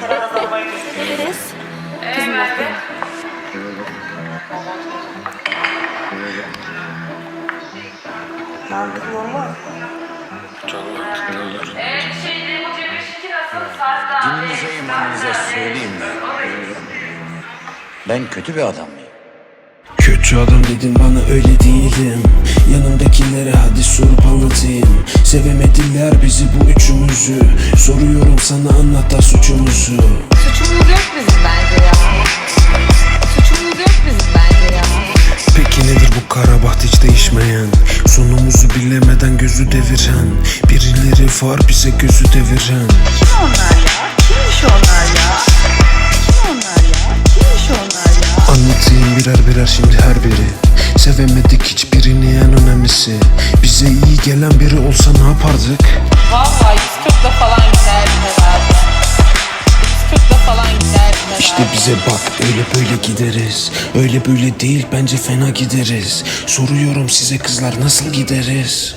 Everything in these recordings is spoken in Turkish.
Para kazanmayı Neresi? Mantıklı normal. Dininize imanınıza söyleyeyim mi? Ben kötü bir adam mıyım? Kötü adam dedin bana öyle değilim Yanımdakilere hadi sorup anlatayım Sevemediler bizi bu üçümüzü Soruyorum sana anlat da suçumuzu Suçumuz yok bizim bence ya. Suçumuz yok bizim bence ya. Peki nedir bu kara baht hiç değişmeyen Sonumuzu bilemeden gözü deviren Birileri var bize gözü deviren Kim onlar ya? Kimmiş onlar ya? Kim onlar ya? Kimmiş onlar ya? Anlatayım birer birer şimdi her biri Sevemedik hiçbirini en önemlisi Bize iyi gelen biri olsa ne yapardık? Vallahi 140'la falan giderdim herhalde. 140'la falan giderdim herhalde. İşte bize bak öyle böyle gideriz Öyle böyle değil bence fena gideriz Soruyorum size kızlar nasıl gideriz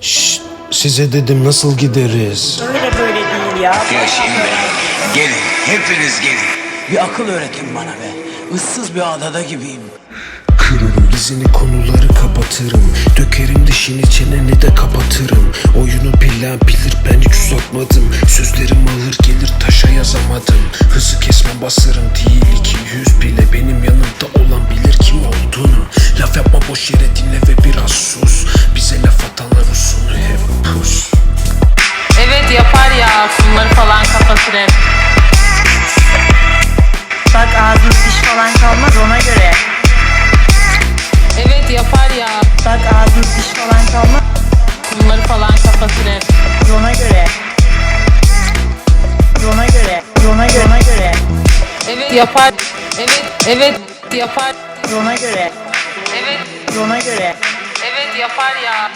Şşt, size dedim nasıl gideriz Öyle böyle değil ya. Yaşayın be. Gelin, hepiniz gelin. Bir akıl öğretin bana be. Issız bir adada gibiyim. Kırarım dizini konuları kapatırım. Dökerim dişini çeneni de kapatırım. Oyunu bilen bilir ben hiç uzatmadım. Sözlerim ağır gelir taşa yazamadım. Hızı kesme basarım değil 200 bile. Benim yanımda olan bilir kim olduğunu. Laf yapma boş yere dinle ve biraz sus. Bize laf atanlar usunu hep pus. Evet yapar ya. Bunları falan kapatır hep. Bak ağzınız diş falan kalmaz Ağzınız diş falan kalmaz bunları falan kapatır hep. ona göre. Ona göre. Ona göre. Ona göre. Evet yapar. Evet evet yapar. Ona göre. Evet Ona göre. evet yapar ya.